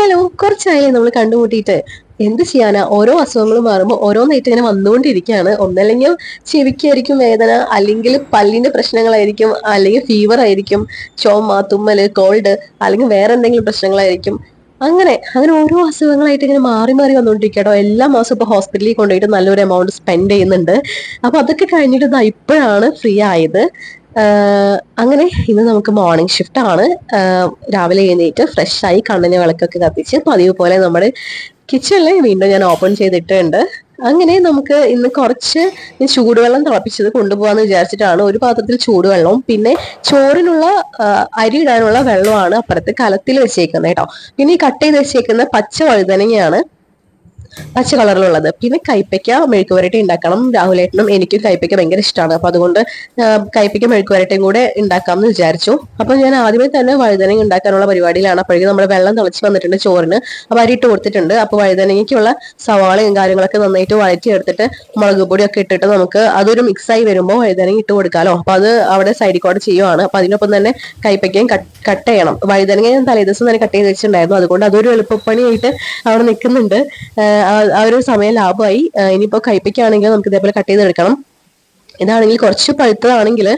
Hello കുറച്ചായി നമ്മൾ കണ്ടുമുട്ടിയിട്ട് എന്ത് ചെയ്യാനാ? ഓരോ അസുഖങ്ങളും മാറുമ്പോൾ ഓരോന്നായിട്ട് ഇങ്ങനെ വന്നുകൊണ്ടിരിക്കുകയാണ്. ഒന്നല്ലെങ്കിൽ ചെവിക്കായിരിക്കും വേദന അല്ലെങ്കിൽ പല്ലിന്റെ പ്രശ്നങ്ങളായിരിക്കും അല്ലെങ്കിൽ ഫീവർ ആയിരിക്കും ചുമ തുമ്മൽ കോൾഡ് അല്ലെങ്കിൽ വേറെ എന്തെങ്കിലും പ്രശ്നങ്ങളായിരിക്കും. അങ്ങനെ അങ്ങനെ ഓരോ അസുഖങ്ങളായിട്ട് ഇങ്ങനെ മാറി മാറി വന്നുകൊണ്ടിരിക്കട്ടോ എല്ലാ മാസവും ഇപ്പൊ ഹോസ്പിറ്റലിൽ കൊണ്ടുപോയിട്ട് നല്ലൊരു എമൗണ്ട് സ്പെൻഡ് ചെയ്യുന്നുണ്ട്. അപ്പൊ അതൊക്കെ കഴിഞ്ഞിട്ട് ഇപ്പോഴാണ് ഫ്രീ ആയത്. അങ്ങനെ ഇന്ന് നമുക്ക് മോർണിംഗ് ഷിഫ്റ്റ് ആണ്. രാവിലെ എഴുന്നേറ്റ് ഫ്രഷായി കണ്ണിന് വിളക്കൊക്കെ കത്തിച്ച് പതിവ് പോലെ നമ്മുടെ കിച്ചണിൽ വീണ്ടും ഞാൻ ഓപ്പൺ ചെയ്തിട്ടുണ്ട്. അങ്ങനെ നമുക്ക് ഇന്ന് കുറച്ച് ചൂടുവെള്ളം തിളപ്പിച്ചത് കൊണ്ടുപോകാന്ന് വിചാരിച്ചിട്ടാണ്. ഒരു പാത്രത്തിൽ ചൂടുവെള്ളവും പിന്നെ ചോറിനുള്ള അരി ഇടാനുള്ള വെള്ളമാണ് അപ്പുറത്ത് കലത്തിൽ വെച്ചേക്കുന്നത് കേട്ടോ. പിന്നെ ഈ കട്ട് ചെയ്ത് വെച്ചേക്കുന്ന പച്ച വഴുതനങ്ങയാണ്. പച്ച കളറിലുള്ളത്. പിന്നെ കൈപ്പയ്ക്ക മെഴുക്ക് വരട്ടി ഉണ്ടാക്കണം. രാഹുലേട്ടനും എനിക്കും കൈപ്പയ്ക്ക ഭയങ്കര ഇഷ്ടമാണ് അപ്പൊ അതുകൊണ്ട് കൈപ്പയ്ക്ക മെഴുക്ക് വരട്ടിയും കൂടെ ഉണ്ടാക്കാമെന്ന് വിചാരിച്ചു. അപ്പൊ ഞാൻ ആദ്യമേ തന്നെ വഴുതനങ്ങ ഉണ്ടാക്കാനുള്ള പരിപാടിയിലാണ്. അപ്പോഴേക്കും നമ്മൾ വെള്ളം തിളച്ച് വന്നിട്ടുണ്ട് ചോറിന്. അപ്പൊ അരി ഇട്ട് കൊടുത്തിട്ടുണ്ട്. അപ്പൊ വഴുതനങ്ങയ്ക്കുള്ള സവാളയും കാര്യങ്ങളൊക്കെ നന്നായിട്ട് വഴറ്റി എടുത്തിട്ട് മുളക് പൊടിയൊക്കെ ഇട്ടിട്ട് നമുക്ക് അതൊരു മിക്സ് ആയി വരുമ്പോൾ വഴുതനങ്ങ ഇട്ട് കൊടുക്കാലോ. അപ്പൊ അത് അവിടെ സൈഡിൽ കൂടെ ചെയ്യുവാണ്. അപ്പൊ അതിനൊപ്പം തന്നെ കൈപ്പയ്ക്കയും കട്ട് ചെയ്യണം. വഴുതനങ്ങ ഞാൻ തലേദിവസം തന്നെ കട്ട് ചെയ്ത് വെച്ചിട്ടുണ്ടായിരുന്നു. അതുകൊണ്ട് അതൊരു എളുപ്പപ്പണിയായിട്ട് അവിടെ നിൽക്കുന്നുണ്ട്. ആ ഒരു സമയം ലാഭമായി. ഇനിയിപ്പോ കൈപ്പയ്ക്കാണെങ്കിൽ നമുക്ക് ഇതേപോലെ കട്ട് ചെയ്തെടുക്കണം. ഇതാണെങ്കിൽ കുറച്ച് പഴുത്തതാണെങ്കിൽ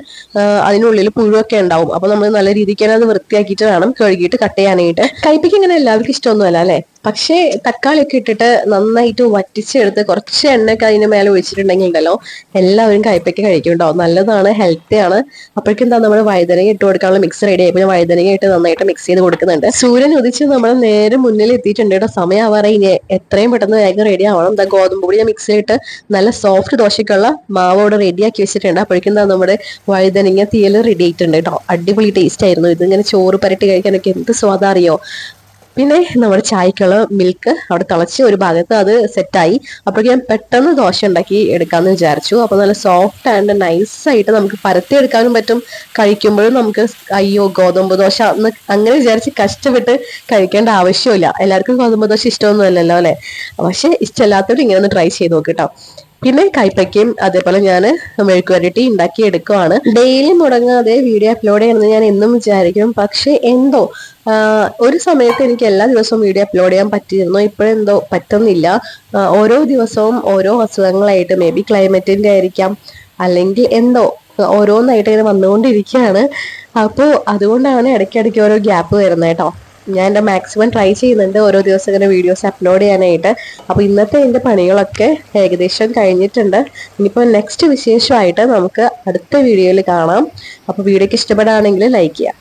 അതിനുള്ളിൽ പുഴുവൊക്കെ ഉണ്ടാവും. അപ്പൊ നമ്മൾ നല്ല രീതിക്ക് അത് വൃത്തിയാക്കിയിട്ട് വേണം കഴുകിയിട്ട് കട്ട് ചെയ്യാനായിട്ട്. കൈപ്പയ്ക്ക് ഇങ്ങനെ എല്ലാവർക്കും ഇഷ്ടമൊന്നുമല്ല അല്ലെ? പക്ഷേ തക്കാളിയൊക്കെ ഇട്ടിട്ട് നന്നായിട്ട് വറ്റിച്ചെടുത്ത് കുറച്ച് എണ്ണയൊക്കെ അതിന് മേലെ ഒഴിച്ചിട്ടുണ്ടെങ്കിൽ ഉണ്ടല്ലോ എല്ലാവരും കയ്പയ്ക്ക് കഴിക്കും കേട്ടോ നല്ലതാണ് ഹെൽത്തി ആണ്. അപ്പോഴേക്കും എന്താ നമ്മൾ വഴുതനങ്ങ ഇട്ട് കൊടുക്കാനുള്ള മിക്സ് റെഡി ആയി. വഴുതനങ്ങ ഇട്ട് നന്നായിട്ട് മിക്സ് ചെയ്ത് കൊടുക്കുന്നുണ്ട്. സൂര്യൻ ഉദിച്ച് നമ്മൾ നേരെ മുന്നിൽ എത്തിയിട്ടുണ്ട് കേട്ടോ. സമയം ആവാറ ഇനി എത്രയും പെട്ടെന്ന് വേഗം റെഡി ആവണം. എന്താ ഗോതമ്പ് പൊടി മിക്സ് ചെയ്തിട്ട് നല്ല സോഫ്റ്റ് ദോശയ്ക്കുള്ള മാവോട് റെഡിയാക്കി വെച്ചിട്ടുണ്ട്. അപ്പോഴേക്കും എന്താ നമ്മുടെ വഴുതനങ്ങ തീയൽ റെഡി ആയിട്ടുണ്ട് കേട്ടോ. അടിപൊളി ടേസ്റ്റ് ആയിരുന്നു. ഇത് ഇങ്ങനെ ചോറ് പരട്ടി കഴിക്കാനൊക്കെ എന്ത് സ്വാദാറിയോ പിന്നെ നമ്മുടെ ചായക്കുള്ള മിൽക്ക് അവിടെ തിളച്ച് ഒരു ഭാഗത്ത് അത് സെറ്റായി അപ്പോഴേക്കും ഞാൻ പെട്ടെന്ന് ദോശ ഉണ്ടാക്കി എടുക്കാമെന്ന് വിചാരിച്ചു. അപ്പോൾ നല്ല സോഫ്റ്റ് ആൻഡ് നൈസായിട്ട് നമുക്ക് പരത്തി എടുക്കാനും പറ്റും. കഴിക്കുമ്പോഴും നമുക്ക് അയ്യോ ഗോതമ്പ് ദോശ എന്ന് അങ്ങനെ വിചാരിച്ച് കഷ്ടപ്പെട്ട് കഴിക്കേണ്ട ആവശ്യമില്ല. എല്ലാവർക്കും ഗോതമ്പ് ദോശ ഇഷ്ടമൊന്നുമല്ലല്ലോ അല്ലേ? പക്ഷെ ഇഷ്ടമല്ലാത്തവർ ഇങ്ങനെ ഒന്ന് ട്രൈ ചെയ്ത് നോക്കിട്ടോ പിന്നെ കൈപ്പയ്ക്കയും അതേപോലെ ഞാൻ മെഴുക്ക് വരട്ടി ഉണ്ടാക്കി എടുക്കുവാണ് ഡെയിലി മുടങ്ങാതെ വീഡിയോ അപ്ലോഡ് ചെയ്യണമെന്ന് ഞാൻ എന്നും വിചാരിക്കും. പക്ഷെ എന്തോ ഒരു സമയത്ത് എനിക്ക് എല്ലാ ദിവസവും വീഡിയോ അപ്ലോഡ് ചെയ്യാൻ പറ്റിയിരുന്നു. ഇപ്പോഴെന്തോ പറ്റുന്നില്ല. ഓരോ ദിവസവും ഓരോ അസുഖങ്ങളായിട്ട് മേ ബി ക്ലൈമറ്റിന്റെ ആയിരിക്കാം. അല്ലെങ്കിൽ എന്തോ ഓരോന്നായിട്ട് ഇങ്ങനെ വന്നുകൊണ്ടിരിക്കുകയാണ്. അപ്പോൾ അതുകൊണ്ടാണ് ഇടയ്ക്കിടയ്ക്ക് ഓരോ ഗ്യാപ്പ് വരുന്നത് കേട്ടോ. ഞാൻ എന്റെ മാക്സിമം ട്രൈ ചെയ്യുന്നുണ്ട്. ഓരോ ദിവസം ഇങ്ങനെ വീഡിയോസ് അപ്ലോഡ് ചെയ്യാനായിട്ട്. അപ്പോൾ ഇന്നത്തെ എന്റെ പണികളൊക്കെ ഏകദേശം കഴിഞ്ഞിട്ടുണ്ട്. ഇനിയിപ്പോൾ നെക്സ്റ്റ് വിശേഷമായിട്ട് നമുക്ക് അടുത്ത വീഡിയോയിൽ കാണാം. അപ്പോൾ വീഡിയോയ്ക്ക് ഇഷ്ടപ്പെടുകയാണെങ്കിൽ ലൈക്ക് ചെയ്യാം